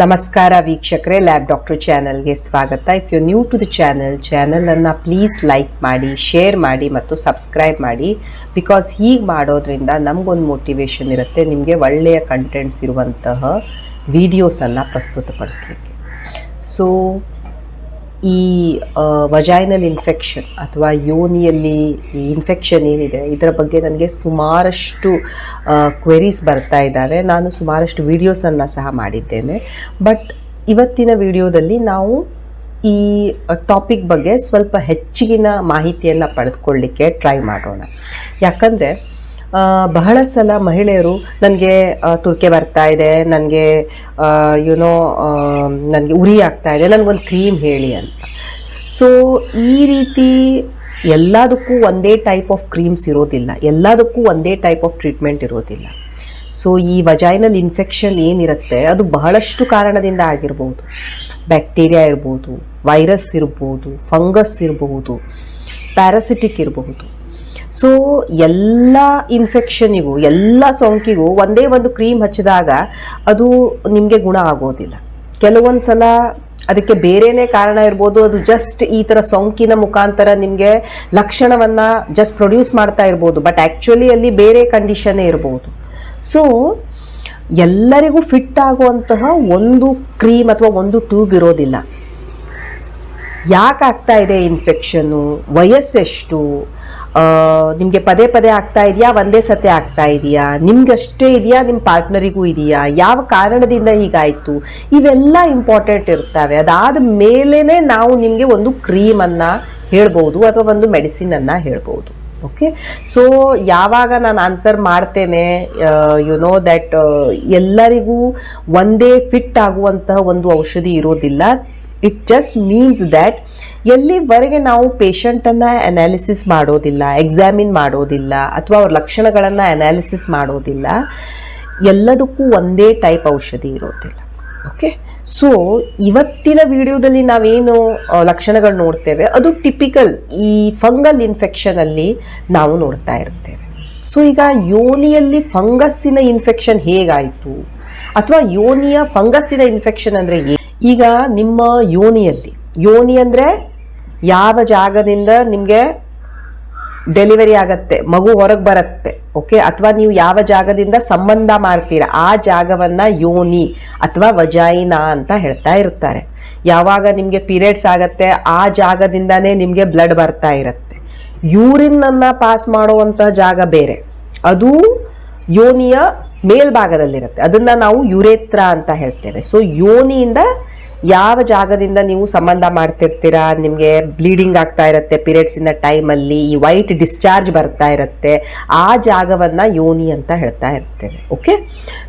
ನಮಸ್ಕಾರ ವೀಕ್ಷಕರೇ lab doctor ಚಾನಲ್ಗೆ ಸ್ವಾಗತ. If you new to the channel ಚಾನಲನ್ನು ಪ್ಲೀಸ್ ಲೈಕ್ ಮಾಡಿ ಶೇರ್ ಮಾಡಿ ಮತ್ತು ಸಬ್ಸ್ಕ್ರೈಬ್ ಮಾಡಿ. ಬಿಕಾಸ್ ಹೀಗೆ ಮಾಡೋದ್ರಿಂದ ನಮಗೊಂದು ಮೋಟಿವೇಶನ್ ಇರುತ್ತೆ, ನಿಮಗೆ ಒಳ್ಳೆಯ ಕಂಟೆಂಟ್ಸ್ ಇರುವಂತಹ ವಿಡಿಯೋಸನ್ನು ಪ್ರಸ್ತುತಪಡಿಸಲಿಕ್ಕೆ. ಸೊ ಈ ವಜೈನಲ್ ಇನ್ಫೆಕ್ಷನ್ ಅಥವಾ ಯೋನಿಯಲ್ಲಿ ಈ ಇನ್ಫೆಕ್ಷನ್ ಏನಿದೆ, ಇದರ ಬಗ್ಗೆ ನನಗೆ ಸುಮಾರಷ್ಟು ಕ್ವೆರೀಸ್ ಬರ್ತಾ ಇದ್ದಾವೆ. ನಾನು ಸುಮಾರಷ್ಟು ವೀಡಿಯೋಸನ್ನು ಸಹ ಮಾಡಿದ್ದೇನೆ. ಬಟ್ ಇವತ್ತಿನ ವಿಡಿಯೋದಲ್ಲಿ ನಾವು ಈ ಟಾಪಿಕ್ ಬಗ್ಗೆ ಸ್ವಲ್ಪ ಹೆಚ್ಚಿಗಿನ ಮಾಹಿತಿಯನ್ನು ಪಡೆದುಕೊಳ್ಳಿಕ್ಕೆ ಟ್ರೈ ಮಾಡೋಣ. ಯಾಕಂದರೆ ಬಹಳ ಸಲ ಮಹಿಳೆಯರು ನನಗೆ ತುರ್ಕೆ ಬರ್ತಾ ಇದೆ, ನನಗೆ ಯುನೋ ನನಗೆ ಉರಿ ಆಗ್ತಾ ಇದೆ, ನನಗೊಂದು ಕ್ರೀಮ್ ಹೇಳಿ ಅಂತ. ಸೊ ಈ ರೀತಿ ಎಲ್ಲದಕ್ಕೂ ಒಂದೇ ಟೈಪ್ ಆಫ್ ಕ್ರೀಮ್ಸ್ ಇರೋದಿಲ್ಲ. ಎಲ್ಲದಕ್ಕೂ ಒಂದೇ ಟೈಪ್ ಆಫ್ ಟ್ರೀಟ್ಮೆಂಟ್ ಇರೋದಿಲ್ಲ. ಸೊ ಈ ವಜೈನಲ್ ಇನ್ಫೆಕ್ಷನ್ ಏನಿರುತ್ತೆ, ಅದು ಬಹಳಷ್ಟು ಕಾರಣದಿಂದ ಆಗಿರ್ಬೋದು. ಬ್ಯಾಕ್ಟೀರಿಯಾ ಇರ್ಬೋದು ವೈರಸ್ ಇರ್ಬೋದು ಫಂಗಸ್ ಇರಬಹುದು ಪ್ಯಾರಾಸಿಟಿಕ್ ಇರಬಹುದು ಸೊ ಎಲ್ಲ ಇನ್ಫೆಕ್ಷನಿಗೂ ಎಲ್ಲ ಸೋಂಕಿಗೂ ಒಂದೇ ಒಂದು ಕ್ರೀಮ್ ಹಚ್ಚಿದಾಗ ಅದು ನಿಮಗೆ ಗುಣ ಆಗೋದಿಲ್ಲ. ಕೆಲವೊಂದು ಸಲ ಅದಕ್ಕೆ ಬೇರೆನೇ ಕಾರಣ ಇರ್ಬೋದು, ಅದು ಜಸ್ಟ್ ಈ ಥರ ಸೋಂಕಿನ ಮುಖಾಂತರ ನಿಮಗೆ ಲಕ್ಷಣವನ್ನು ಜಸ್ಟ್ ಪ್ರೊಡ್ಯೂಸ್ ಮಾಡ್ತಾ ಇರ್ಬೋದು ಬಟ್ ಆ್ಯಕ್ಚುಲಿ ಅಲ್ಲಿ ಬೇರೆ ಕಂಡೀಷನ್ನೇ ಇರ್ಬೋದು. ಸೊ ಎಲ್ಲರಿಗೂ ಫಿಟ್ ಆಗುವಂತಹ ಒಂದು ಕ್ರೀಮ್ ಅಥವಾ ಒಂದು ಟ್ಯೂಬ್ ಇರೋದಿಲ್ಲ. ಯಾಕಾಗ್ತಾ ಇದೆ ಇನ್ಫೆಕ್ಷನ್ನು ವಯಸ್ಸೆಷ್ಟು? ನಿಮಗೆ ಪದೇ ಪದೇ ಆಗ್ತಾ ಇದೆಯಾ? ಒಂದೇ ಸತೆ ಆಗ್ತಾ ಇದೆಯಾ? ನಿಮ್ಗಷ್ಟೇ ಇದೆಯಾ? ನಿಮ್ಮ ಪಾರ್ಟ್ನರಿಗೂ ಇದೆಯಾ? ಯಾವ ಕಾರಣದಿಂದ ಹೀಗಾಯಿತು? ಇವೆಲ್ಲ ಇಂಪಾರ್ಟೆಂಟ್ ಇರ್ತವೆ. ಅದಾದ ಮೇಲೇ ನಾವು ನಿಮಗೆ ಒಂದು ಕ್ರೀಮನ್ನು ಹೇಳ್ಬೋದು ಅಥವಾ ಒಂದು ಮೆಡಿಸಿನನ್ನು ಹೇಳ್ಬೋದು. ಓಕೆ ಸೊ ಯಾವಾಗ ನಾನು ಆನ್ಸರ್ ಮಾಡ್ತೇನೆ ಯು ನೋ ದ್ಯಾಟ್ ಎಲ್ಲರಿಗೂ ಒಂದೇ ಫಿಟ್ ಆಗುವಂತಹ ಒಂದು ಔಷಧಿ ಇರೋದಿಲ್ಲ. ಇಟ್ ಜಸ್ಟ್ ಮೀನ್ಸ್ ದ್ಯಾಟ್ ಎಲ್ಲಿವರೆಗೆ ನಾವು ಪೇಷಂಟನ್ನು ಅನಾಲಿಸಿಸ್ ಮಾಡೋದಿಲ್ಲ ಎಕ್ಸಾಮಿನ್ ಮಾಡೋದಿಲ್ಲ, ಅಥವಾ ಅವ್ರ ಲಕ್ಷಣಗಳನ್ನು ಅನಾಲಿಸಿಸ್ ಮಾಡೋದಿಲ್ಲ, ಎಲ್ಲದಕ್ಕೂ ಒಂದೇ ಟೈಪ್ ಔಷಧಿ ಇರೋದಿಲ್ಲ. ಓಕೆ ಸೊ ಇವತ್ತಿನ ವಿಡಿಯೋದಲ್ಲಿ ನಾವೇನು ಲಕ್ಷಣಗಳು ನೋಡ್ತೇವೆ, ಅದು ಟಿಪಿಕಲ್ ಈ ಫಂಗಲ್ ಇನ್ಫೆಕ್ಷನಲ್ಲಿ ನಾವು ನೋಡ್ತಾ ಇರ್ತೇವೆ. ಸೊ ಈಗ ಯೋನಿಯಲ್ಲಿ ಫಂಗಸ್ಸಿನ ಇನ್ಫೆಕ್ಷನ್ ಹೇಗಾಯಿತು? ಅಥವಾ ಯೋನಿಯ ಫಂಗಸ್ಸಿನ ಇನ್ಫೆಕ್ಷನ್ ಅಂದರೆ ಈಗ ನಿಮ್ಮ ಯೋನಿಯಲ್ಲಿ, ಯೋನಿ ಅಂದರೆ ಯಾವ ಜಾಗದಿಂದ ನಿಮಗೆ ಡೆಲಿವರಿ ಆಗತ್ತೆ, ಮಗು ಹೊರಗೆ ಬರುತ್ತೆ ಓಕೆ ಅಥವಾ ನೀವು ಯಾವ ಜಾಗದಿಂದ ಸಂಬಂಧ ಮಾಡ್ತೀರ, ಆ ಜಾಗವನ್ನ ಯೋನಿ ಅಥವಾ ವಜಾಯಿನಾ ಅಂತ ಹೇಳ್ತಾ ಇರ್ತಾರೆ. ಯಾವಾಗ ನಿಮಗೆ ಪೀರಿಯಡ್ಸ್ ಆಗತ್ತೆ, ಆ ಜಾಗದಿಂದನೇ ನಿಮಗೆ ಬ್ಲಡ್ ಬರ್ತಾ ಇರುತ್ತೆ. ಯೂರಿನ್ ಅನ್ನ ಪಾಸ್ ಮಾಡುವಂತಹ ಜಾಗ ಬೇರೆ. ಅದು ಯೋನಿಯ ಮೇಲ್ಭಾಗದಲ್ಲಿರುತ್ತೆ. ಅದನ್ನ ನಾವು ಯುರೇತ್ರ ಅಂತ ಹೇಳ್ತೇವೆ. ಸೊ ಯೋನಿಯಿಂದ ಯಾವ ಜಾಗದಿಂದ ನೀವು ಸಂಬಂಧ ಮಾಡ್ತಿರ್ತೀರಾ? ನಿಮಗೆ ಬ್ಲೀಡಿಂಗ್ ಆಗ್ತಾ ಇರುತ್ತೆ ಪೀರಿಯಡ್ಸಿನ ಟೈಮಲ್ಲಿ ಈ ವೈಟ್ ಡಿಸ್ಚಾರ್ಜ್ ಬರ್ತಾ ಇರುತ್ತೆ. ಆ ಜಾಗವನ್ನು ಯೋನಿ ಅಂತ ಹೇಳ್ತಾ ಇರ್ತೇವೆ. ಓಕೆ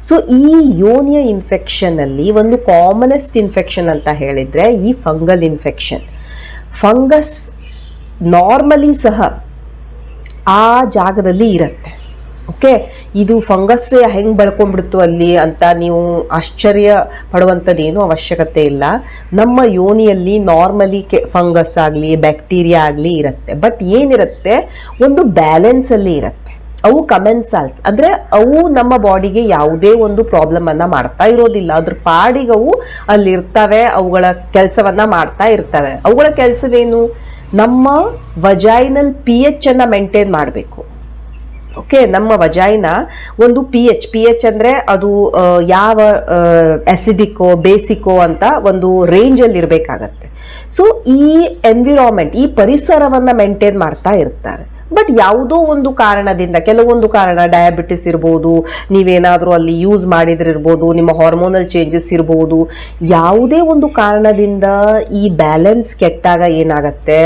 ಸೊ ಈ ಯೋನಿಯ ಇನ್ಫೆಕ್ಷನಲ್ಲಿ ಒಂದು ಕಾಮನೆಸ್ಟ್ ಇನ್ಫೆಕ್ಷನ್ ಅಂತ ಹೇಳಿದರೆ ಈ ಫಂಗಲ್ ಇನ್ಫೆಕ್ಷನ್ ಫಂಗಸ್ ನಾರ್ಮಲಿ ಸಹ ಆ ಜಾಗದಲ್ಲಿ ಇರುತ್ತೆ. ಓಕೆ, ಇದು ಫಂಗಸ್ ಹೆಂಗೆ ಬೆಳ್ಕೊಂಡ್ಬಿಡ್ತು ಅಲ್ಲಿ ಅಂತ ನೀವು ಆಶ್ಚರ್ಯ ಪಡುವಂಥದ್ದೇನು ಅವಶ್ಯಕತೆ ಇಲ್ಲ. ನಮ್ಮ ಯೋನಿಯಲ್ಲಿ ನಾರ್ಮಲಿ ಕೆ, ಫಂಗಸ್ ಆಗಲಿ, ಬ್ಯಾಕ್ಟೀರಿಯಾ ಆಗಲಿ ಇರುತ್ತೆ. ಬಟ್ ಏನಿರುತ್ತೆ? ಒಂದು ಬ್ಯಾಲೆನ್ಸಲ್ಲಿ ಇರುತ್ತೆ. ಅವು ಕಮೆನ್ಸಾಲ್ಸ್. ಅಂದರೆ ಅವು ನಮ್ಮ ಬಾಡಿಗೆ ಯಾವುದೇ ಒಂದು ಪ್ರಾಬ್ಲಮನ್ನು ಮಾಡ್ತಾ ಇರೋದಿಲ್ಲ. ಅದ್ರ ಪಾಡಿಗೆ ಅವು ಅಲ್ಲಿರ್ತವೆ, ಅವುಗಳ ಕೆಲಸವನ್ನು ಮಾಡ್ತಾ ಇರ್ತವೆ. ಅವುಗಳ ಕೆಲಸವೇನು? ನಮ್ಮ ವಜೈನಲ್ ಪಿ ಎಚ್ ಅನ್ನು ಮೇಂಟೈನ್ ಮಾಡಬೇಕು. ಓಕೆ ನಮ್ಮ ವಜಾಯಿನ ಒಂದು ಪಿ ಎಚ್ ಪಿ ಎಚ್ ಅಂದರೆ ಅದು ಯಾವ ಆಸಿಡಿಕೋ ಬೇಸಿಕ್ಕೋ ಅಂತ ಒಂದು ರೇಂಜಲ್ಲಿ ಇರಬೇಕಾಗತ್ತೆ. ಸೊ ಈ ಎನ್ವಿರಾನ್ಮೆಂಟ್ ಈ ಪರಿಸರವನ್ನು ಮೇಂಟೈನ್ ಮಾಡ್ತಾ ಇರ್ತಾರೆ. ಬಟ್ ಯಾವುದೋ ಒಂದು ಕಾರಣದಿಂದ, ಕೆಲವೊಂದು ಕಾರಣ ಡಯಾಬಿಟಿಸ್ ಇರ್ಬೋದು, ನೀವೇನಾದರೂ ಅಲ್ಲಿ ಯೂಸ್ ಮಾಡಿದ್ರಿರ್ಬೋದು ನಿಮ್ಮ ಹಾರ್ಮೋನಲ್ ಚೇಂಜಸ್ ಇರ್ಬೋದು, ಯಾವುದೇ ಒಂದು ಕಾರಣದಿಂದ ಈ ಬ್ಯಾಲೆನ್ಸ್ ಕೆಟ್ಟಾಗ ಏನಾಗತ್ತೆ?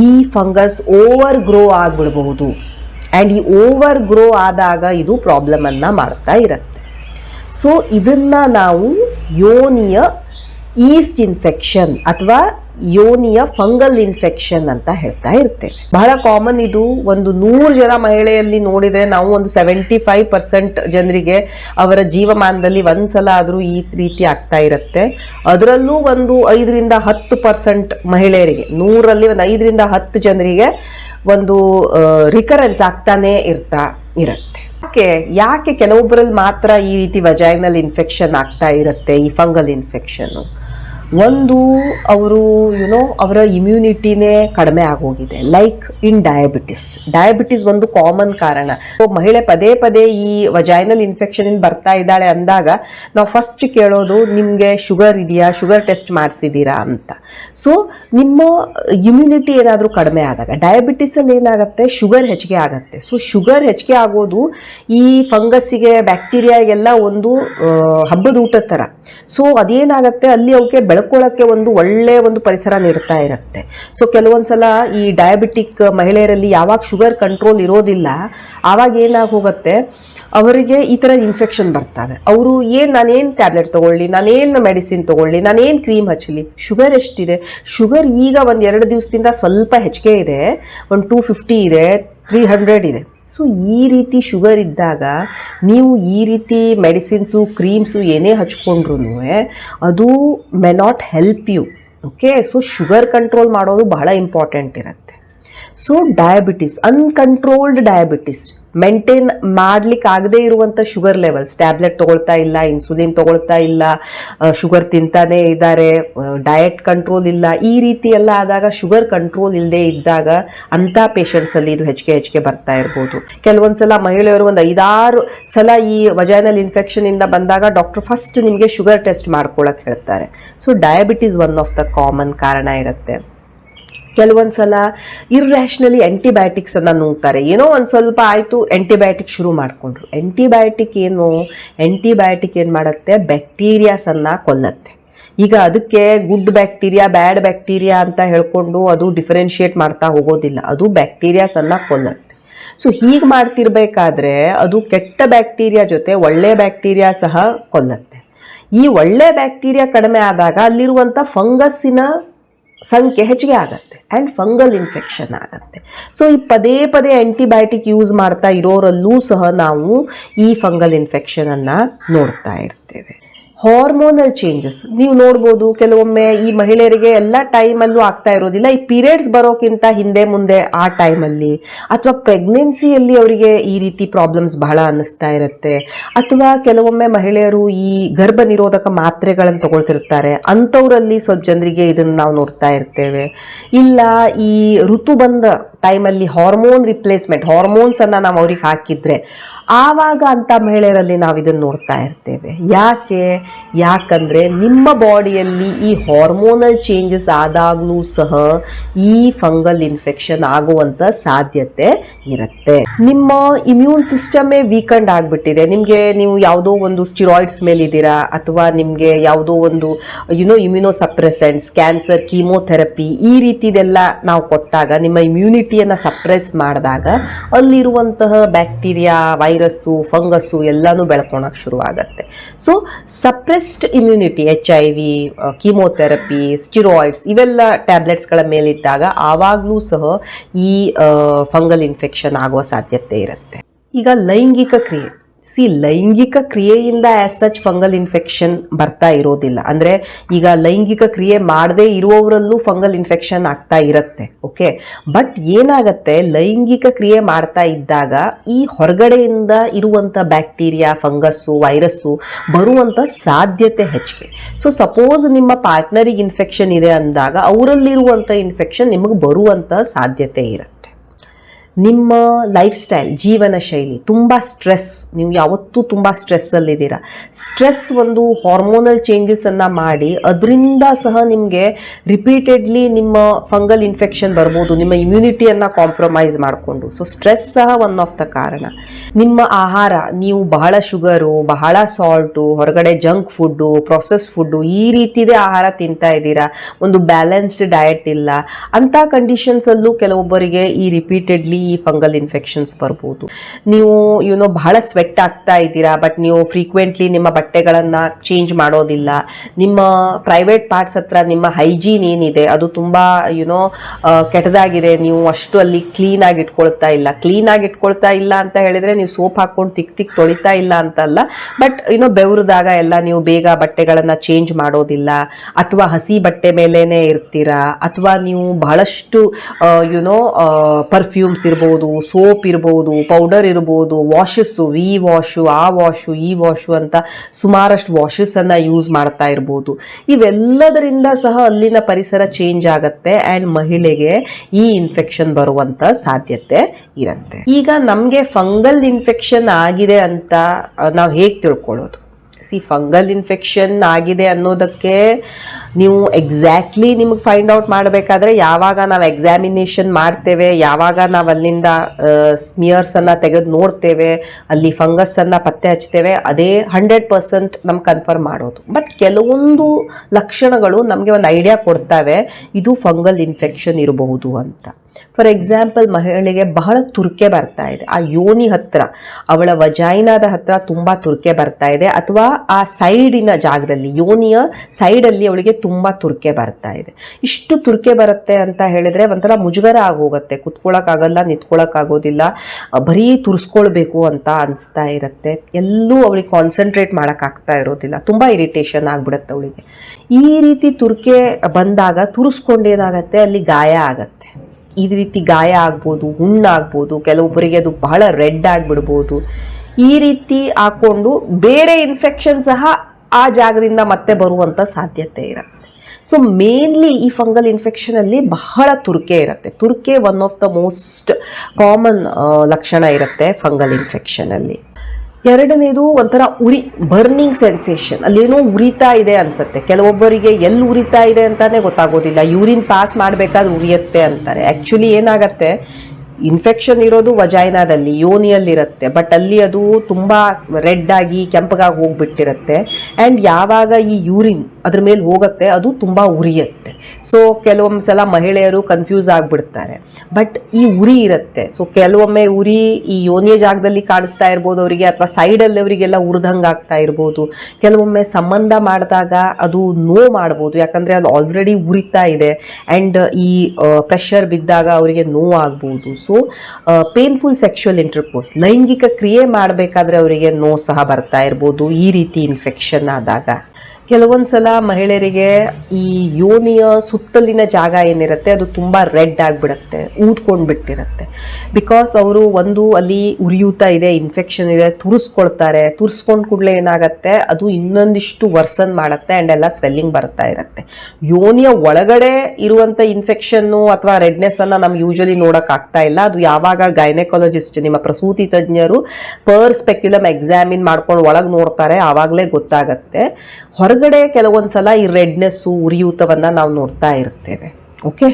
ಈ ಫಂಗಸ್ ಓವರ್ ಗ್ರೋ ಆಗಿಬಿಡ್ಬಹುದು. ಆ್ಯಂಡ್ ಈ ಓವರ್ ಗ್ರೋ ಆದಾಗ ಇದು ಪ್ರಾಬ್ಲಮನ್ನು ಮಾಡ್ತಾ ಇರುತ್ತೆ. ಸೊ ಇದನ್ನು ನಾವು ಯೋನಿಯ ಈಸ್ಟ್ ಇನ್ಫೆಕ್ಷನ್ ಅಥವಾ ಯೋನಿಯ ಫಂಗಲ್ ಇನ್ಫೆಕ್ಷನ್ ಅಂತ ಹೇಳ್ತಾ ಇರ್ತೇವೆ. ಬಹಳ ಕಾಮನ್ ಇದು. ಒಂದು ನೂರು ಜನ ಮಹಿಳೆಯಲ್ಲಿ ನೋಡಿದರೆ ನಾವು ಒಂದು ಸೆವೆಂಟಿ ಫೈವ್ ಪರ್ಸೆಂಟ್ ಜನರಿಗೆ ಅವರ ಜೀವಮಾನದಲ್ಲಿ ಒಂದ್ಸಲ ಆದರೂ ಈ ರೀತಿ ಆಗ್ತಾ ಇರುತ್ತೆ. ಅದರಲ್ಲೂ ಒಂದು ಐದರಿಂದ ಹತ್ತು ಪರ್ಸೆಂಟ್ ಮಹಿಳೆಯರಿಗೆ, ನೂರಲ್ಲಿ ಒಂದು ಐದರಿಂದ ಹತ್ತು ಜನರಿಗೆ ಒಂದು ರಿಕರೆನ್ಸ್ ಆಗ್ತಾನೆ ಇರ್ತಾ ಇರುತ್ತೆ. ಯಾಕೆ ಯಾಕೆ ಕೆಲವೊಬ್ಬರಲ್ಲಿ ಮಾತ್ರ ಈ ರೀತಿ ವಜೈನಲ್ ಇನ್ಫೆಕ್ಷನ್ ಆಗ್ತಾ ಇರುತ್ತೆ, ಈ ಫಂಗಲ್ ಇನ್ಫೆಕ್ಷನ್ನು ಒಂದು ಅವರು ಯುನೋ ಅವರ ಇಮ್ಯುನಿಟಿನೇ ಕಡಿಮೆ ಆಗೋಗಿದೆ. ಲೈಕ್ ಇನ್ ಡಯಾಬಿಟಿಸ್ ಡಯಾಬಿಟಿಸ್ ಒಂದು ಕಾಮನ್ ಕಾರಣ. ಮಹಿಳೆ ಪದೇ ಪದೇ ಈ ವಜೈನಲ್ ಇನ್ಫೆಕ್ಷನ್ ಬರ್ತಾ ಇದ್ದಾಳೆ ಅಂದಾಗ, ನಾವು ಫಸ್ಟ್ ಕೇಳೋದು, ನಿಮಗೆ ಶುಗರ್ ಇದೆಯಾ? ಶುಗರ್ ಟೆಸ್ಟ್ ಮಾಡಿಸಿದ್ದೀರಾ ಅಂತ. ಸೊ ನಿಮ್ಮ ಇಮ್ಯುನಿಟಿ ಏನಾದರೂ ಕಡಿಮೆ ಆದಾಗ ಡಯಾಬಿಟಿಸಲ್ಲಿ ಏನಾಗುತ್ತೆ? ಶುಗರ್ ಹೆಚ್ಚಿಗೆ ಆಗುತ್ತೆ. ಸೊ ಶುಗರ್ ಹೆಚ್ಚಿಗೆ ಆಗೋದು ಈ ಫಂಗಸ್ಸಿಗೆ ಬ್ಯಾಕ್ಟೀರಿಯಾಗೆಲ್ಲ ಒಂದು ಹಬ್ಬದ ಊಟದ ಥರ. ಸೊ ಅದೇನಾಗುತ್ತೆ? ಅಲ್ಲಿ ಅವಕ್ಕೆ ಬೆಳ್ಕೊಳ್ಳೋಕ್ಕೆ ಒಂದು ಒಳ್ಳೆಯ ಒಂದು ಪರಿಸರ ನೀಡ್ತಾ ಇರುತ್ತೆ. ಸೊ ಕೆಲವೊಂದ್ಸಲ ಈ ಡಯಾಬಿಟಿಕ್ ಮಹಿಳೆಯರಲ್ಲಿ ಯಾವಾಗ ಶುಗರ್ ಕಂಟ್ರೋಲ್ ಇರೋದಿಲ್ಲ, ಆವಾಗ ಏನಾಗಿ ಹೋಗುತ್ತೆ ಅವರಿಗೆ ಈ ಥರ ಇನ್ಫೆಕ್ಷನ್ ಬರ್ತವೆ. ಅವರು ಏನು ನಾನೇನು ಟ್ಯಾಬ್ಲೆಟ್ ತೊಗೊಳ್ಳಿ, ನಾನೇನು ಮೆಡಿಸಿನ್ ತೊಗೊಳ್ಳಿ, ನಾನೇನು ಕ್ರೀಮ್ ಹಚ್ಚಲಿ ಶುಗರ್ ಎಷ್ಟಿದೆ? ಶುಗರ್ ಈಗ ಒಂದು ಎರಡು ದಿವಸದಿಂದ ಸ್ವಲ್ಪ ಹೆಚ್ಚಿಗೆ ಇದೆ, ಒಂದು ಟೂ ಫಿಫ್ಟಿ ಇದೆ ತ್ರೀ ಹಂಡ್ರೆಡ್ ಇದೆ. ಸೊ ಈ ರೀತಿ ಶುಗರ್ ಇದ್ದಾಗ ನೀವು ಈ ರೀತಿ ಮೆಡಿಸಿನ್ಸು ಕ್ರೀಮ್ಸು ಏನೇ ಹಚ್ಕೊಂಡ್ರೂ ಅದು may not help you okay so sugar control ಮಾಡೋದು ಬಹಳ ಇಂಪಾರ್ಟೆಂಟ್ ಇರುತ್ತೆ. So diabetes uncontrolled diabetes maintain ಮಾಡ್ಲಿಕ್ಕೆ ಆಗದೇ ಇರುವಂಥ ಶುಗರ್ ಲೆವೆಲ್ಸ್ ಟ್ಯಾಬ್ಲೆಟ್ ತೊಗೊಳ್ತಾ ಇಲ್ಲ ಇನ್ಸುಲಿನ್ ತೊಗೊಳ್ತಾ ಇಲ್ಲ ಶುಗರ್ ತಿಂತಾನೆ ಇದ್ದಾರೆ ಡಯಟ್ ಕಂಟ್ರೋಲ್ ಇಲ್ಲ, ಈ ರೀತಿ ಎಲ್ಲ ಆದಾಗ ಶುಗರ್ ಕಂಟ್ರೋಲ್ ಇಲ್ಲದೆ ಇದ್ದಾಗ ಅಂಥ ಪೇಷಂಟ್ಸಲ್ಲಿ ಇದು ಹೆಚ್ಚಿಗೆ ಹೆಚ್ಚಿಗೆ ಬರ್ತಾ ಇರ್ಬೋದು. ಕೆಲವೊಂದ್ಸಲ ಮಹಿಳೆಯರು ಒಂದು ಐದಾರು ಸಲ ಈ ವಜೈನಲ್ ಇನ್ಫೆಕ್ಷನಿಂದ ಬಂದಾಗ ಡಾಕ್ಟರ್ ಫಸ್ಟ್ ನಿಮಗೆ ಶುಗರ್ ಟೆಸ್ಟ್ ಮಾಡ್ಕೊಳಕ್ಕೆ ಹೇಳ್ತಾರೆ. So diabetes one of the common ಕಾರಣ ಇರುತ್ತೆ. ಕೆಲವೊಂದು ಸಲ ಇರ್ರ್ಯಾಷನಲಿ ಆ್ಯಂಟಿಬಯೋಟಿಕ್ಸ್ ಅನ್ನು ನುಂಗ್ತಾರೆ. ಏನೋ ಒಂದು ಸ್ವಲ್ಪ ಆಯಿತು ಆ್ಯಂಟಿಬಯೋಟಿಕ್ ಶುರು ಮಾಡಿಕೊಂಡ್ರು. ಆ್ಯಂಟಿಬಯೋಟಿಕ್ ಏನು? ಆ್ಯಂಟಿಬಯೋಟಿಕ್ ಏನು ಮಾಡುತ್ತೆ? ಬ್ಯಾಕ್ಟೀರಿಯಾಸನ್ನು ಕೊಲ್ಲತ್ತೆ. ಈಗ ಅದಕ್ಕೆ ಗುಡ್ ಬ್ಯಾಕ್ಟೀರಿಯಾ ಬ್ಯಾಡ್ ಬ್ಯಾಕ್ಟೀರಿಯಾ ಅಂತ ಹೇಳ್ಕೊಂಡು ಅದು ಡಿಫರೆನ್ಷಿಯೇಟ್ ಮಾಡ್ತಾ ಹೋಗೋದಿಲ್ಲ. ಅದು ಬ್ಯಾಕ್ಟೀರಿಯಾಸನ್ನು ಕೊಲ್ಲತ್ತೆ. ಸೊ ಹೀಗೆ ಮಾಡ್ತಿರ್ಬೇಕಾದ್ರೆ ಅದು ಕೆಟ್ಟ ಬ್ಯಾಕ್ಟೀರಿಯಾ ಜೊತೆ ಒಳ್ಳೆ ಬ್ಯಾಕ್ಟೀರಿಯಾ ಸಹ ಕೊಲ್ಲತ್ತೆ. ಈ ಒಳ್ಳೆ ಬ್ಯಾಕ್ಟೀರಿಯಾ ಕಡಿಮೆ ಆದಾಗ ಅಲ್ಲಿರುವಂಥ ಫಂಗಸ್ಸಿನ ಸಂಖ್ಯೆ ಹೆಚ್ಚಿಗೆ ಆಗತ್ತೆ. ಆ್ಯಂಡ್ ಫಂಗಲ್ ಇನ್ಫೆಕ್ಷನ್ ಆಗತ್ತೆ. ಸೊ ಈ ಪದೇ ಪದೇ ಆ್ಯಂಟಿಬಯೋಟಿಕ್ ಯೂಸ್ ಮಾಡ್ತಾ ಇರೋರಲ್ಲೂ ಸಹ ನಾವು ಈ ಫಂಗಲ್ ಇನ್ಫೆಕ್ಷನನ್ನು ನೋಡ್ತಾ ಇರ್ತೇವೆ. ಹಾರ್ಮೋನಲ್ ಚೇಂಜಸ್ ನೀವು ನೋಡ್ಬೋದು ಕೆಲವೊಮ್ಮೆ ಈ ಮಹಿಳೆಯರಿಗೆ ಎಲ್ಲ ಟೈಮಲ್ಲೂ ಆಗ್ತಾ ಇರೋದಿಲ್ಲ. ಈ ಪೀರಿಯಡ್ಸ್ ಬರೋಕ್ಕಿಂತ ಹಿಂದೆ ಮುಂದೆ ಆ ಟೈಮಲ್ಲಿ ಅಥವಾ ಪ್ರೆಗ್ನೆನ್ಸಿಯಲ್ಲಿ ಅವರಿಗೆ ಈ ರೀತಿ ಪ್ರಾಬ್ಲಮ್ಸ್ ಬಹಳ ಅನ್ನಿಸ್ತಾ ಇರುತ್ತೆ. ಅಥವಾ ಕೆಲವೊಮ್ಮೆ ಮಹಿಳೆಯರು ಈ ಗರ್ಭ ನಿರೋಧಕ ಮಾತ್ರೆಗಳನ್ನು ತಗೊಳ್ತಿರ್ತಾರೆ. ಅಂಥವರಲ್ಲಿ ಸ್ವಲ್ಪ ಜನರಿಗೆ ಇದನ್ನು ನಾವು ನೋಡ್ತಾ ಇರ್ತೇವೆ. ಇಲ್ಲ, ಈ ಋತು ಬಂದ ಟೈಮಲ್ಲಿ ಹಾರ್ಮೋನ್ ರಿಪ್ಲೇಸ್ಮೆಂಟ್ ಹಾರ್ಮೋನ್ಸನ್ನು ನಾವು ಅವ್ರಿಗೆ ಹಾಕಿದರೆ ಆವಾಗ ಅಂಥ ಮಹಿಳೆಯರಲ್ಲಿ ನಾವು ಇದನ್ನು ನೋಡ್ತಾ ಇರ್ತೇವೆ. ಯಾಕೆ? ಯಾಕಂದರೆ ನಿಮ್ಮ ಬಾಡಿಯಲ್ಲಿ ಈ ಹಾರ್ಮೋನಲ್ ಚೇಂಜಸ್ ಆದಾಗಲೂ ಸಹ ಈ ಫಂಗಲ್ ಇನ್ಫೆಕ್ಷನ್ ಆಗುವಂಥ ಸಾಧ್ಯತೆ ಇರುತ್ತೆ. ನಿಮ್ಮ ಇಮ್ಯೂನ್ ಸಿಸ್ಟಮೇ ವೀಕೆಂಡ್ ಆಗಿಬಿಟ್ಟಿದೆ. ನಿಮಗೆ ನೀವು ಯಾವುದೋ ಒಂದು ಸ್ಟಿರಾಯ್ಡ್ಸ್ ಮೇಲಿದ್ದೀರಾ? ಅಥವಾ ನಿಮಗೆ ಯಾವುದೋ ಒಂದು you know immunosuppressants cancer chemotherapy ಈ ರೀತಿದೆಲ್ಲ ನಾವು ಕೊಟ್ಟಾಗ, ನಿಮ್ಮ ಇಮ್ಯುನಿಟಿಯನ್ನು ಸಪ್ರೆಸ್ ಮಾಡಿದಾಗ ಅಲ್ಲಿರುವಂತಹ ಬ್ಯಾಕ್ಟೀರಿಯಾ ವೈರಸ್ಸು ಫಂಗಸ್ಸು ಎಲ್ಲನೂ ಬೆಳ್ಕೊಳಕ್ಕೆ ಶುರುವಾಗತ್ತೆ. So suppressed immunity H I V chemotherapy steroids ಇವೆಲ್ಲ ಟ್ಯಾಬ್ಲೆಟ್ಸ್ಗಳ ಮೇಲಿದ್ದಾಗ ಆವಾಗಲೂ ಸಹ ಈ ಫಂಗಲ್ ಇನ್ಫೆಕ್ಷನ್ ಆಗುವ ಸಾಧ್ಯತೆ ಇರುತ್ತೆ. ಈಗ ಲೈಂಗಿಕ ಕ್ರಿಯೆ. ಸಿ ಲೈಂಗಿಕ ಕ್ರಿಯೆಯಿಂದ ಆಸ್ ಸಚ್ ಫಂಗಲ್ ಇನ್ಫೆಕ್ಷನ್ ಬರ್ತಾ ಇರೋದಿಲ್ಲ. ಅಂದರೆ ಈಗ ಲೈಂಗಿಕ ಕ್ರಿಯೆ ಮಾಡದೇ ಇರುವವರಲ್ಲೂ ಫಂಗಲ್ ಇನ್ಫೆಕ್ಷನ್ ಆಗ್ತಾ ಇರುತ್ತೆ ಓಕೆ ಬಟ್ ಏನಾಗತ್ತೆ, ಲೈಂಗಿಕ ಕ್ರಿಯೆ ಮಾಡ್ತಾ ಇದ್ದಾಗ ಈ ಹೊರಗಡೆಯಿಂದ ಇರುವಂಥ ಬ್ಯಾಕ್ಟೀರಿಯಾ ಫಂಗಸ್ಸು ವೈರಸ್ಸು ಬರುವಂಥ ಸಾಧ್ಯತೆ ಹೆಚ್ಚಿಗೆ. ಸೊ ಸಪೋಸ್ ನಿಮ್ಮ ಪಾರ್ಟ್ನರಿಗೆ ಇನ್ಫೆಕ್ಷನ್ ಇದೆ ಅಂದಾಗ ಅವರಲ್ಲಿರುವಂಥ ಇನ್ಫೆಕ್ಷನ್ ನಿಮಗೆ ಬರುವಂಥ ಸಾಧ್ಯತೆ ಇರುತ್ತೆ. ನಿಮ್ಮ ಲೈಫ್ ಸ್ಟೈಲ್ ಜೀವನ ಶೈಲಿ ತುಂಬ ಸ್ಟ್ರೆಸ್ ನೀವು ಯಾವತ್ತೂ ತುಂಬ ಸ್ಟ್ರೆಸ್ಸಲ್ಲಿದ್ದೀರಾ ಸ್ಟ್ರೆಸ್ ಒಂದು ಹಾರ್ಮೋನಲ್ ಚೇಂಜಸನ್ನು ಮಾಡಿ ಅದರಿಂದ ಸಹ ನಿಮಗೆ ರಿಪೀಟೆಡ್ಲಿ ನಿಮ್ಮ ಫಂಗಲ್ ಇನ್ಫೆಕ್ಷನ್ ಬರ್ಬೋದು, ನಿಮ್ಮ ಇಮ್ಯುನಿಟಿಯನ್ನು ಕಾಂಪ್ರಮೈಸ್ ಮಾಡಿಕೊಂಡು. ಸೊ ಸ್ಟ್ರೆಸ್ ಸಹ ಒನ್ ಆಫ್ ದ ಕಾರಣ. ನಿಮ್ಮ ಆಹಾರ, ನೀವು ಬಹಳ ಶುಗರು ಬಹಳ ಸಾಲ್ಟು ಹೊರಗಡೆ ಜಂಕ್ ಫುಡ್ಡು ಪ್ರೊಸೆಸ್ ಫುಡ್ಡು ಈ ರೀತಿದೇ ಆಹಾರ ತಿಂತಾ ಇದ್ದೀರಾ. ಒಂದು ಬ್ಯಾಲೆನ್ಸ್ಡ್ ಡಯಟ್ ಇಲ್ಲ. ಅಂಥ ಕಂಡೀಷನ್ಸಲ್ಲೂ ಕೆಲವೊಬ್ಬರಿಗೆ ಈ ರಿಪೀಟೆಡ್ಲಿ ಫಂಗಲ್ ಇನ್ಫೆಕ್ಷನ್ಸ್ ಬರ್ಬೋದು. ನೀವು ಯುನೋ ಬಹಳ ಸ್ವೆಟ್ ಆಗ್ತಾ ಇದ್ದೀರಾ ಬಟ್ ನೀವು ಫ್ರೀಕ್ವೆಂಟ್ಲಿ ನಿಮ್ಮ ಬಟ್ಟೆಗಳನ್ನು ಚೇಂಜ್ ಮಾಡೋದಿಲ್ಲ. ನಿಮ್ಮ ಪ್ರೈವೇಟ್ ಪಾರ್ಟ್ಸ್ ಹತ್ರ ನಿಮ್ಮ ಹೈಜೀನ್ ಏನಿದೆ, ಅದು ತುಂಬಾ ಯುನೋ ಕೆಟ್ಟದಾಗಿದೆ. ನೀವು ಅಷ್ಟು ಅಲ್ಲಿ ಆಗಿ ಇಟ್ಕೊಳ್ತಾ ಇಲ್ಲ. ಕ್ಲೀನ್ ಆಗಿ ಇಟ್ಕೊಳ್ತಾ ಇಲ್ಲ ಅಂತ ಹೇಳಿದ್ರೆ ನೀವು ಸೋಪ್ ಹಾಕೊಂಡು ತಿಕ್ ತಿಕ್ ತೊಳಿತಾ ಇಲ್ಲ ಅಂತ ಅಲ್ಲ ಬಟ್ ಯುನೋ ಬೆವರಿದಾಗ ಎಲ್ಲ ನೀವು ಬೇಗ ಬಟ್ಟೆಗಳನ್ನು ಚೇಂಜ್ ಮಾಡೋದಿಲ್ಲ. ಅಥವಾ ಹಸಿ ಬಟ್ಟೆ ಮೇಲೇನೆ ಇರ್ತೀರಾ, ಅಥವಾ ನೀವು ಬಹಳಷ್ಟು ಯುನೋ ಪರ್ಫ್ಯೂಮ್ಸ್ ಇರ್ಬೋದು, ಸೋಪ್ ಇರ್ಬೋದು ಪೌಡರ್ ಇರ್ಬೋದು ವಾಶಸ್ಸು ವಿ ವಾಶು ಆ ವಾಶು ಈ ವಾಶು ಅಂತ ಸುಮಾರಷ್ಟು ವಾಶಸ್ಸನ್ನು ಯೂಸ್ ಮಾಡ್ತಾ ಇರ್ಬೋದು. ಇವೆಲ್ಲದರಿಂದ ಸಹ ಅಲ್ಲಿನ ಪರಿಸರ ಚೇಂಜ್ ಆಗತ್ತೆ ಆ್ಯಂಡ್ ಮಹಿಳೆಗೆ ಈ ಇನ್ಫೆಕ್ಷನ್ ಬರುವಂಥ ಸಾಧ್ಯತೆ ಇರುತ್ತೆ. ಈಗ ನಮಗೆ ಫಂಗಲ್ ಇನ್ಫೆಕ್ಷನ್ ಆಗಿದೆ ಅಂತ ನಾವು ಹೇಗೆ ತಿಳ್ಕೊಳ್ಳೋದು? ಸಿ ಫಂಗಲ್ ಇನ್ಫೆಕ್ಷನ್ ಆಗಿದೆ ಅನ್ನೋದಕ್ಕೆ ನೀವು ಎಕ್ಸಾಕ್ಟ್ಲಿ ನಿಮಗೆ ಫೈಂಡ್ ಔಟ್ ಮಾಡಬೇಕಾದ್ರೆ ಯಾವಾಗ ನಾವು ಎಕ್ಸಾಮಿನೇಷನ್ ಮಾಡ್ತೇವೆ, ಯಾವಾಗ ನಾವು ಅಲ್ಲಿಂದ ಸ್ಮಿಯರ್ಸನ್ನು ತೆಗೆದು ನೋಡ್ತೇವೆ, ಅಲ್ಲಿ ಫಂಗಸ್ಸನ್ನು ಪತ್ತೆ ಹಚ್ತೇವೆ, ಅದೇ ಹಂಡ್ರೆಡ್ ಪರ್ಸೆಂಟ್ ನಮ್ಗೆ ಕನ್ಫರ್ಮ್ ಮಾಡೋದು. ಬಟ್ ಕೆಲವೊಂದು ಲಕ್ಷಣಗಳು ನಮಗೆ ಒಂದು ಐಡಿಯಾ ಕೊಡ್ತವೆ, ಇದು ಫಂಗಲ್ ಇನ್ಫೆಕ್ಷನ್ ಇರಬಹುದು ಅಂತ. ಫಾರ್ ಎಕ್ಸಾಂಪಲ್ ಮಹಿಳೆಗೆ ಬಹಳ ತುರ್ಕೆ ಬರ್ತಾ ಇದೆ. ಆ ಯೋನಿ ಹತ್ರ, ಅವಳ ವಜಾಯಿನಾದ ಹತ್ರ ತುಂಬಾ ತುರ್ಕೆ ಬರ್ತಾ ಇದೆ. ಅಥವಾ ಆ ಸೈಡಿನ ಜಾಗದಲ್ಲಿ, ಯೋನಿಯ ಸೈಡಲ್ಲಿ ಅವಳಿಗೆ ತುಂಬಾ ತುರ್ಕೆ ಬರ್ತಾ ಇದೆ. ಇಷ್ಟು ತುರ್ಕೆ ಬರುತ್ತೆ ಅಂತ ಹೇಳಿದ್ರೆ ಒಂಥರ ಮುಜುಗರ ಆಗೋಗುತ್ತೆ. ಕುತ್ಕೊಳ್ಳೋಕ್ಕಾಗಲ್ಲ ನಿಂತ್ಕೊಳ್ಳೋಕ್ಕಾಗೋದಿಲ್ಲ ಬರೀ ತುರ್ಸ್ಕೊಳ್ಬೇಕು ಅಂತ ಅನಿಸ್ತಾ ಇರುತ್ತೆ. ಎಲ್ಲೂ ಅವಳಿಗೆ ಕಾನ್ಸಂಟ್ರೇಟ್ ಮಾಡೋಕ್ಕಾಗ್ತಾ ಇರೋದಿಲ್ಲ. ತುಂಬ ಇರಿಟೇಷನ್ ಆಗಿಬಿಡುತ್ತೆ ಅವಳಿಗೆ. ಈ ರೀತಿ ತುರ್ಕೆ ಬಂದಾಗ ತುರಿಸ್ಕೊಂಡೇನಾಗತ್ತೆ? ಅಲ್ಲಿ ಗಾಯ ಆಗತ್ತೆ. ಈ ರೀತಿ ಗಾಯ ಆಗ್ಬೋದು, ಹುಣ್ಣಾಗ್ಬೋದು, ಕೆಲವೊಬ್ಬರಿಗೆ ಅದು ಬಹಳ ರೆಡ್ ಆಗಿಬಿಡ್ಬೋದು. ಈ ರೀತಿ ಹಾಕೊಂಡು ಬೇರೆ ಇನ್ಫೆಕ್ಷನ್ ಸಹ ಆ ಜಾಗದಿಂದ ಮತ್ತೆ ಬರುವಂಥ ಸಾಧ್ಯತೆ ಇರುತ್ತೆ. ಸೊ ಮೇನ್ಲಿ ಈ ಫಂಗಲ್ ಇನ್ಫೆಕ್ಷನಲ್ಲಿ ಬಹಳ ತುರ್ಕೆ ಇರುತ್ತೆ. ತುರ್ಕೆ one of the most common ಲಕ್ಷಣ ಇರುತ್ತೆ ಫಂಗಲ್ ಇನ್ಫೆಕ್ಷನಲ್ಲಿ ಎರಡನೇದು ಒಂಥರ ಉರಿ ಬರ್ನಿಂಗ್ ಸೆನ್ಸೇಷನ್ ಅಲ್ಲೇನೋ ಉರಿತಾ ಇದೆ ಅನ್ಸುತ್ತೆ. ಕೆಲವೊಬ್ಬರಿಗೆ ಎಲ್ಲಿ ಉರಿತಾ ಇದೆ ಅಂತಾನೆ ಗೊತ್ತಾಗೋದಿಲ್ಲ. ಯೂರಿನ್ ಪಾಸ್ ಮಾಡಬೇಕಾದ್ರೆ ಉರಿಯುತ್ತೆ ಅಂತಾರೆ. ಆ್ಯಕ್ಚುಲಿ ಏನಾಗತ್ತೆ ಇನ್ಫೆಕ್ಷನ್ ಇರೋದು ವಜೈನಾದಲ್ಲಿ ಯೋನಿಯಲ್ಲಿರುತ್ತೆ. ಬಟ್ ಅಲ್ಲಿ ಅದು ತುಂಬ ರೆಡ್ ಆಗಿ, ಕೆಂಪಗಾಗಿ ಹೋಗ್ಬಿಟ್ಟಿರುತ್ತೆ. ಆ್ಯಂಡ್ ಯಾವಾಗ ಈ ಯೂರಿನ್ ಅದ್ರ ಮೇಲೆ ಹೋಗುತ್ತೆ, ಅದು ತುಂಬ ಉರಿಯುತ್ತೆ. ಸೊ ಕೆಲವೊಂದು ಸಲ ಮಹಿಳೆಯರು ಕನ್ಫ್ಯೂಸ್ ಆಗಿಬಿಡ್ತಾರೆ. ಬಟ್ ಈ ಉರಿ ಇರುತ್ತೆ. ಸೊ ಕೆಲವೊಮ್ಮೆ ಉರಿ ಈ ಯೋನಿಯ ಜಾಗದಲ್ಲಿ ಕಾಣಿಸ್ತಾ ಇರ್ಬೋದು ಅವರಿಗೆ, ಅಥವಾ ಸೈಡಲ್ಲಿ ಅವರಿಗೆಲ್ಲ ಉರಿದಂಗೆ ಆಗ್ತಾ ಇರ್ಬೋದು. ಕೆಲವೊಮ್ಮೆ ಸಂಬಂಧ ಮಾಡಿದಾಗ ಅದು ನೋ ಮಾಡ್ಬೋದು. ಯಾಕಂದರೆ ಅದು ಆಲ್ರೆಡಿ ಉರಿತಾ ಇದೆ. ಆ್ಯಂಡ್ ಈ ಪ್ರೆಷರ್ ಬಿದ್ದಾಗ ಅವರಿಗೆ ನೋವು ಆಗ್ಬೋದು. ಸೊ ಪೇನ್ಫುಲ್ ಸೆಕ್ಷುವಲ್ ಇಂಟರ್ಕೋರ್ಸ್ ಲೈಂಗಿಕ ಕ್ರಿಯೆ ಮಾಡಬೇಕಾದ್ರೆ ಅವರಿಗೆ ನೋವು ಸಹ ಬರ್ತಾ ಇರ್ಬೋದು, ಈ ರೀತಿ ಇನ್ಫೆಕ್ಷನ್ ಆದಾಗ. ಕೆಲವೊಂದು ಸಲ ಮಹಿಳೆಯರಿಗೆ ಈ ಯೋನಿಯ ಸುತ್ತಲಿನ ಜಾಗ ಏನಿರುತ್ತೆ, ಅದು ತುಂಬ ರೆಡ್ ಆಗಿಬಿಡುತ್ತೆ ಊದ್ಕೊಂಡು ಬಿಟ್ಟಿರುತ್ತೆ ಬಿಕಾಸ್ ಅವರು ಒಂದು ಅಲ್ಲಿ ಉರಿಯೂತ ಇದೆ ಇನ್ಫೆಕ್ಷನ್ ಇದೆ, ತುರಿಸ್ಕೊಳ್ತಾರೆ. ತುರಿಸ್ಕೊಂಡು ಕೂಡಲೇ ಏನಾಗುತ್ತೆ, ಅದು ಇನ್ನೊಂದಿಷ್ಟು ವರ್ಸನ್ ಮಾಡುತ್ತೆ ಆ್ಯಂಡ್ ಎಲ್ಲ ಸ್ವೆಲ್ಲಿಂಗ್ ಬರ್ತಾ ಇರುತ್ತೆ. ಯೋನಿಯ ಒಳಗಡೆ ಇರುವಂಥ ಇನ್ಫೆಕ್ಷನ್ನು ಅಥವಾ ರೆಡ್ನೆಸ್ಸನ್ನು ನಮ್ಗೆ ಯೂಶಲಿ ನೋಡೋಕ್ಕಾಗ್ತಾ ಇಲ್ಲ. ಅದು ಯಾವಾಗ ಗೈನೆಕಾಲಜಿಸ್ಟ್ ನಿಮ್ಮ ಪ್ರಸೂತಿ ತಜ್ಞರು ಪರ್ ಸ್ಪೆಕ್ಯುಲಮ್ ಎಕ್ಸಾಮಿನ್ ಮಾಡ್ಕೊಂಡು ಒಳಗೆ ನೋಡ್ತಾರೆ, ಆವಾಗಲೇ ಗೊತ್ತಾಗತ್ತೆ. ಹೊರಗಡೆ ಕೆಲವೊಂದು ಸಲ ಈ ರೆಡ್ನೆಸ್ಸು ಉರಿಯೂತವನ್ನು ನಾವು ನೋಡ್ತಾ ಇರ್ತೇವೆ. ಓಕೆ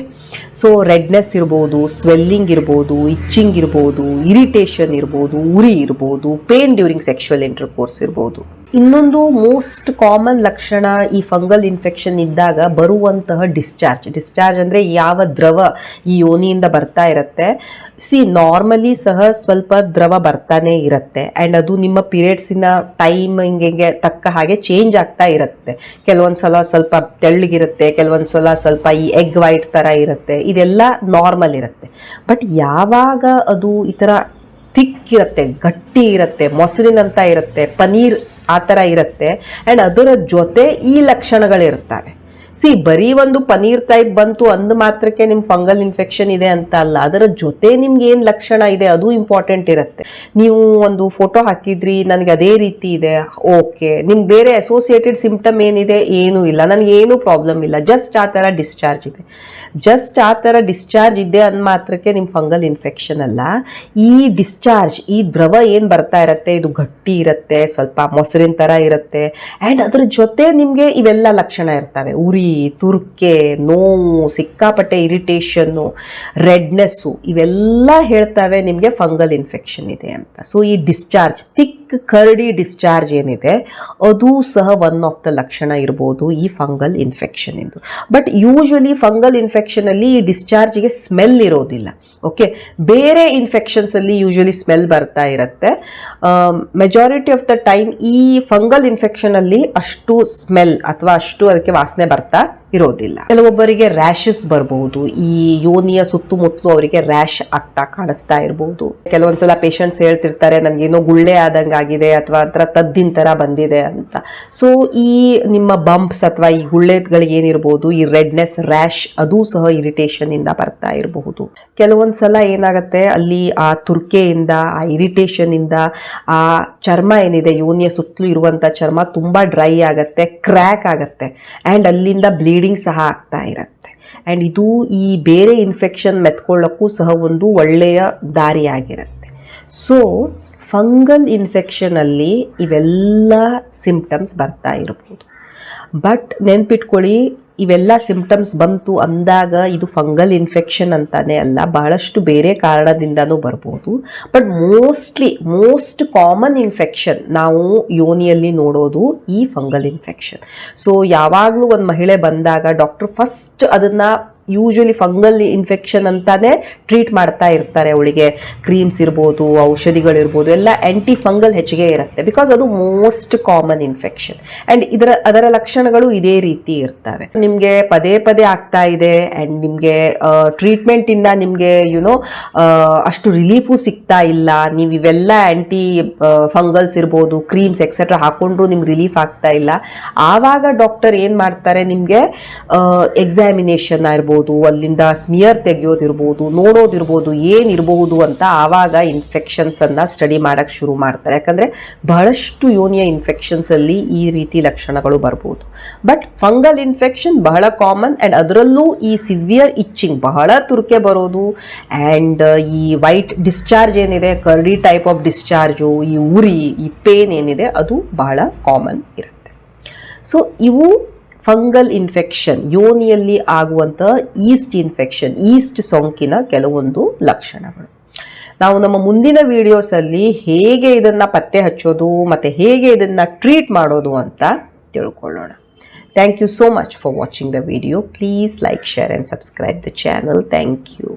ಸೊ ರೆಡ್ನೆಸ್ ಇರ್ಬೋದು ಸ್ವೆಲ್ಲಿಂಗ್ ಇರ್ಬೋದು ಇಚ್ಚಿಂಗ್ ಇರ್ಬೋದು ಇರಿಟೇಷನ್ ಇರ್ಬೋದು, ಉರಿ ಇರ್ಬೋದು ಪೇನ್ ಡ್ಯೂರಿಂಗ್ ಸೆಕ್ಷುವಲ್ ಇಂಟರ್ಕೋರ್ಸ್ ಇರ್ಬೋದು. ಇನ್ನೊಂದು ಮೋಸ್ಟ್ ಕಾಮನ್ ಲಕ್ಷಣ ಈ ಫಂಗಲ್ ಇನ್ಫೆಕ್ಷನ್ ಇದ್ದಾಗ ಬರುವಂತಹ ಡಿಸ್ಚಾರ್ಜ್ ಡಿಸ್ಚಾರ್ಜ್ ಅಂದರೆ ಯಾವ ದ್ರವ ಈ ಯೋನಿಯಿಂದ ಬರ್ತಾ ಇರುತ್ತೆ. ಸಿ ನಾರ್ಮಲಿ ಸಹ ಸ್ವಲ್ಪ ದ್ರವ ಬರ್ತಾನೆ ಇರುತ್ತೆ. ಆ್ಯಂಡ್ ಅದು ನಿಮ್ಮ ಪೀರಿಯಡ್ಸಿನ ಟೈಮಿಂಗಿಗೆ ತಕ್ಕ ಹಾಗೆ ಚೇಂಜ್ ಆಗ್ತಾ ಇರುತ್ತೆ. ಕೆಲವೊಂದು ಸಲ ಸ್ವಲ್ಪ ತೆಳ್ಳಗಿರುತ್ತೆ, ಕೆಲವೊಂದು ಸಲ ಸ್ವಲ್ಪ ಈ ಎಗ್ ವೈಟ್ ಥರ ಇರುತ್ತೆ. ಇದೆಲ್ಲ ನಾರ್ಮಲ್ ಇರುತ್ತೆ. ಬಟ್ ಯಾವಾಗ ಅದು ಈ ಥರ ಥಿಕ್ ಇರುತ್ತೆ, ಗಟ್ಟಿ ಇರುತ್ತೆ, ಮೊಸರಿನಂತ ಇರುತ್ತೆ, ಪನೀರ್ ಆ ಥರ ಇರುತ್ತೆ. ಆ್ಯಂಡ್ ಅದರ ಜೊತೆ ಈ ಲಕ್ಷಣಗಳಿರ್ತವೆ ಸಿ ಬರೀ ಒಂದು ಪನೀರ್ ಟೈಪ್ ಬಂತು ಅಂದ ಮಾತ್ರಕ್ಕೆ ನಿಮ್ ಫಂಗಲ್ ಇನ್ಫೆಕ್ಷನ್ ಇದೆ ಅಂತ ಅಲ್ಲ. ಅದರ ಜೊತೆ ನಿಮ್ಗೆ ಏನು ಲಕ್ಷಣ ಇದೆ ಅದು ಇಂಪಾರ್ಟೆಂಟ್ ಇರುತ್ತೆ. ನೀವು ಒಂದು ಫೋಟೋ ಹಾಕಿದ್ರಿ, ನನಗೆ ಅದೇ ರೀತಿ ಇದೆ. ಓಕೆ ನಿಮ್ ಬೇರೆ ಅಸೋಸಿಯೇಟೆಡ್ ಸಿಂಪ್ಟಮ್ ಏನಿದೆ? ಏನೂ ಇಲ್ಲ. ನನಗೆ ಏನು ಪ್ರಾಬ್ಲಮ್ ಇಲ್ಲ. ಜಸ್ಟ್ ಆ ಥರ ಡಿಸ್ಚಾರ್ಜ್ ಇದೆ. ಜಸ್ಟ್ ಆ ಥರ ಡಿಸ್ಚಾರ್ಜ್ ಇದೆ ಅಂದ ಮಾತ್ರಕ್ಕೆ ನಿಮ್ಮ ಫಂಗಲ್ ಇನ್ಫೆಕ್ಷನ್ ಅಲ್ಲ. ಈ ಡಿಸ್ಚಾರ್ಜ್ ಈ ದ್ರವ ಏನು ಬರ್ತಾ ಇರುತ್ತೆ? ಇದು ಗಟ್ಟಿ ಇರುತ್ತೆ, ಸ್ವಲ್ಪ ಮೊಸರಿನ ಥರ ಇರುತ್ತೆ. ಆ್ಯಂಡ್ ಅದ್ರ ಜೊತೆ ನಿಮಗೆ ಇವೆಲ್ಲ ಲಕ್ಷಣ ಇರ್ತವೆ. ಉರಿ ತುರ್ಕೆ, ನೋವು, ಸಿಕ್ಕಾಪಟ್ಟೆ ಇರಿಟೇಷನ್ನು, ರೆಡ್ನೆಸ್ಸು ಇವೆಲ್ಲ ಹೇಳ್ತವೆ ನಿಮಗೆ ಫಂಗಲ್ ಇನ್ಫೆಕ್ಷನ್ ಇದೆ ಅಂತ. ಸೊ ಈ ಡಿಸ್ಚಾರ್ಜ್ ತಿಕ್ ಕರಡಿ ಡಿಸ್ಚಾರ್ಜ್ ಏನಿದೆ, ಅದು ಸಹ ಒನ್ ಆಫ್ ದ ಲಕ್ಷಣ ಇರ್ಬೋದು ಈ ಫಂಗಲ್ ಇನ್ಫೆಕ್ಷನ್ ಇಂದು. ಬಟ್ ಯೂಶಲಿ ಫಂಗಲ್ ಇನ್ಫೆಕ್ಷನಲ್ಲಿ ಈ ಡಿಸ್ಚಾರ್ಜ್ಗೆ ಸ್ಮೆಲ್ ಇರೋದಿಲ್ಲ. ಓಕೆ ಬೇರೆ ಇನ್ಫೆಕ್ಷನ್ಸಲ್ಲಿ ಯೂಶಲಿ ಸ್ಮೆಲ್ ಬರ್ತಾ ಇರುತ್ತೆ. ಮೆಜಾರಿಟಿ ಆಫ್ ದ ಟೈಮ್ ಈ ಫಂಗಲ್ ಇನ್ಫೆಕ್ಷನಲ್ಲಿ ಅಷ್ಟು ಸ್ಮೆಲ್ ಅಥವಾ ಅಷ್ಟು ಅದಕ್ಕೆ ವಾಸನೆ ಬರ್ತಾ tá? ಇರೋದಿಲ್ಲ. ಕೆಲವೊಬ್ಬರಿಗೆ ರ್ಯಾಶಸ್ ಬರಬಹುದು ಈ ಯೋನಿಯ ಸುತ್ತಮುತ್ತಲು ಅವರಿಗೆ ರ್ಯಾಶ್ ಆಗ್ತಾ ಕಾಣಿಸ್ತಾ ಇರಬಹುದು ಕೆಲವೊಂದ್ಸಲ ಪೇಷಂಟ್ಸ್ ಹೇಳ್ತಿರ್ತಾರೆ ನನಗೇನೋ ಗುಳ್ಳೆ ಆದಂಗಾಗಿದೆ ಅಥವಾ ಒಂಥರ ತದ್ದಿನ ತರ ಬಂದಿದೆ ಅಂತ. ಸೊ ಈ ನಿಮ್ಮ ಬಂಪ್ಸ್ ಅಥವಾ ಈ ಗುಳ್ಳೆಗಳಿಗೆ ಏನಿರಬಹುದು ಈ ರೆಡ್ನೆಸ್ ರ್ಯಾಶ್ ಅದು ಸಹ ಇರಿಟೇಷನ್ ಇಂದ ಬರ್ತಾ ಇರಬಹುದು. ಕೆಲವೊಂದ್ಸಲ ಏನಾಗುತ್ತೆ, ಅಲ್ಲಿ ಆ ತುರ್ಕೆಯಿಂದ, ಆ ಇರಿಟೇಷನ್ ಇಂದ, ಆ ಚರ್ಮ ಏನಿದೆ, ಯೋನಿಯ ಸುತ್ತಲೂ ಇರುವಂತ ಚರ್ಮ ತುಂಬಾ ಡ್ರೈ ಆಗತ್ತೆ ಕ್ರ್ಯಾಕ್ ಆಗತ್ತೆ. ಅಂಡ್ ಅಲ್ಲಿಂದ ಬ್ಲೀಡಿಂಗ್ ಸಹ ಆಗ್ತಾ ಇರುತ್ತೆ. ಆ್ಯಂಡ್ ಇದು ಈ ಬೇರೆ ಇನ್ಫೆಕ್ಷನ್ ಮೆತ್ಕೊಳ್ಳೋಕ್ಕೂ ಸಹ ಒಂದು ಒಳ್ಳೆಯ ದಾರಿಯಾಗಿರುತ್ತೆ. ಸೊ ಫಂಗಲ್ ಇನ್ಫೆಕ್ಷನಲ್ಲಿ ಇವೆಲ್ಲ ಸಿಂಪ್ಟಮ್ಸ್ ಬರ್ತಾ ಇರ್ಬೋದು. ಬಟ್ ನೆನ್ಪಿಟ್ಕೊಳ್ಳಿ ಇವೆಲ್ಲ ಸಿಂಪ್ಟಮ್ಸ್ ಬಂತು ಅಂದಾಗ ಇದು ಫಂಗಲ್ ಇನ್ಫೆಕ್ಷನ್ ಅಂತಾನೆ ಅಲ್ಲ, ಬಹಳಷ್ಟು ಬೇರೆ ಕಾರಣದಿಂದನೂ ಬರ್ಬೋದು. But mostly most common infection ನಾವು ಯೋನಿಯಲ್ಲಿ ನೋಡೋದು ಈ ಫಂಗಲ್ ಇನ್ಫೆಕ್ಷನ್ ಸೊ ಯಾವಾಗಲೂ ಒಂದು ಮಹಿಳೆ ಬಂದಾಗ ಡಾಕ್ಟರ್ ಫಸ್ಟ್ ಅದನ್ನು ಯೂಶಲಿ ಫಂಗಲ್ ಇನ್ಫೆಕ್ಷನ್ ಅಂತಾನೆ ಟ್ರೀಟ್ ಮಾಡ್ತಾ ಇರ್ತಾರೆ ಅವಳಿಗೆ. ಕ್ರೀಮ್ಸ್ ಇರ್ಬೋದು, ಔಷಧಿಗಳಿರ್ಬೋದು, ಎಲ್ಲ ಆ್ಯಂಟಿ ಫಂಗಲ್ ಹೆಚ್ಚಿಗೆ ಇರುತ್ತೆ. ಬಿಕಾಸ್ ಅದು ಮೋಸ್ಟ್ ಕಾಮನ್ ಇನ್ಫೆಕ್ಷನ್ ಆ್ಯಂಡ್ ಇದರ, ಅದರ ಲಕ್ಷಣಗಳು ಇದೇ ರೀತಿ ಇರ್ತವೆ. ನಿಮಗೆ ಪದೇ ಪದೇ ಆಗ್ತಾ ಇದೆ ಆ್ಯಂಡ್ ನಿಮಗೆ ಟ್ರೀಟ್ಮೆಂಟಿಂದ ನಿಮಗೆ ಯುನೋ ಅಷ್ಟು ರಿಲೀಫು ಸಿಗ್ತಾ ಇಲ್ಲ. ನೀವು ಇವೆಲ್ಲ ಆ್ಯಂಟಿ ಫಂಗಲ್ಸ್ ಇರ್ಬೋದು ಕ್ರೀಮ್ಸ್ ಎಕ್ಸೆಟ್ರಾ ಹಾಕೊಂಡ್ರು ನಿಮ್ಗೆ ರಿಲೀಫ್ ಆಗ್ತಾ ಇಲ್ಲ. ಆವಾಗ ಡಾಕ್ಟರ್ ಏನು ಮಾಡ್ತಾರೆ ನಿಮಗೆ ಎಕ್ಸಾಮಿನೇಷನ್ ಇರ್ಬೋದು ಅಲ್ಲಿಂದ ಸ್ಮಿಯರ್ ತೆಗೆಯೋದಿರ್ಬೋದು, ನೋಡೋದಿರ್ಬೋದು, ಏನಿರಬಹುದು ಅಂತ ಆವಾಗ ಇನ್ಫೆಕ್ಷನ್ಸ್ ಅನ್ನ ಸ್ಟಡಿ ಮಾಡಕ್ ಶುರು ಮಾಡ್ತಾರೆ. ಯಾಕಂದ್ರೆ ಬಹಳಷ್ಟು ಯೋನಿಯ ಇನ್ಫೆಕ್ಷನ್ಸ್ ಅಲ್ಲಿ ಈ ರೀತಿ ಲಕ್ಷಣಗಳು ಬರ್ಬೋದು. ಬಟ್ ಫಂಗಲ್ ಇನ್ಫೆಕ್ಷನ್ ಬಹಳ ಕಾಮನ್ ಅಂಡ್ ಅದರಲ್ಲೂ ಈ ಸಿವಿಯರ್ ಇಚ್ಚಿಂಗ್ ಬಹಳ ತುರ್ಕೆ ಬರೋದು. ಆ್ಯಂಡ್ ಈ ವೈಟ್ ಡಿಸ್ಚಾರ್ಜ್ ಏನಿದೆ ಕರ್ಡಿ ಟೈಪ್ ಆಫ್ ಡಿಸ್ಚಾರ್ಜು ಈ ಉರಿ, ಈ ಪೇನ್ ಏನಿದೆ, ಅದು ಬಹಳ ಕಾಮನ್ ಇರುತ್ತೆ. ಸೊ ಇವು ಫಂಗಲ್ ಇನ್ಫೆಕ್ಷನ್, ಯೋನಿಯಲ್ಲಿ ಆಗುವಂತಹ ಈಸ್ಟ್ ಇನ್ಫೆಕ್ಷನ್, ಈಸ್ಟ್ ಸೋಂಕಿನ ಕೆಲವೊಂದು ಲಕ್ಷಣಗಳು. ನಾವು ನಮ್ಮ ಮುಂದಿನ ವಿಡಿಯೋಸಲ್ಲಿ ಹೇಗೆ ಇದನ್ನು ಪತ್ತೆ ಹಚ್ಚೋದು ಮತ್ತು ಹೇಗೆ ಇದನ್ನು ಟ್ರೀಟ್ ಮಾಡೋದು ಅಂತ ತಿಳ್ಕೊಳ್ಳೋಣ. Thank you so much for watching the video please like share and subscribe the channel thank you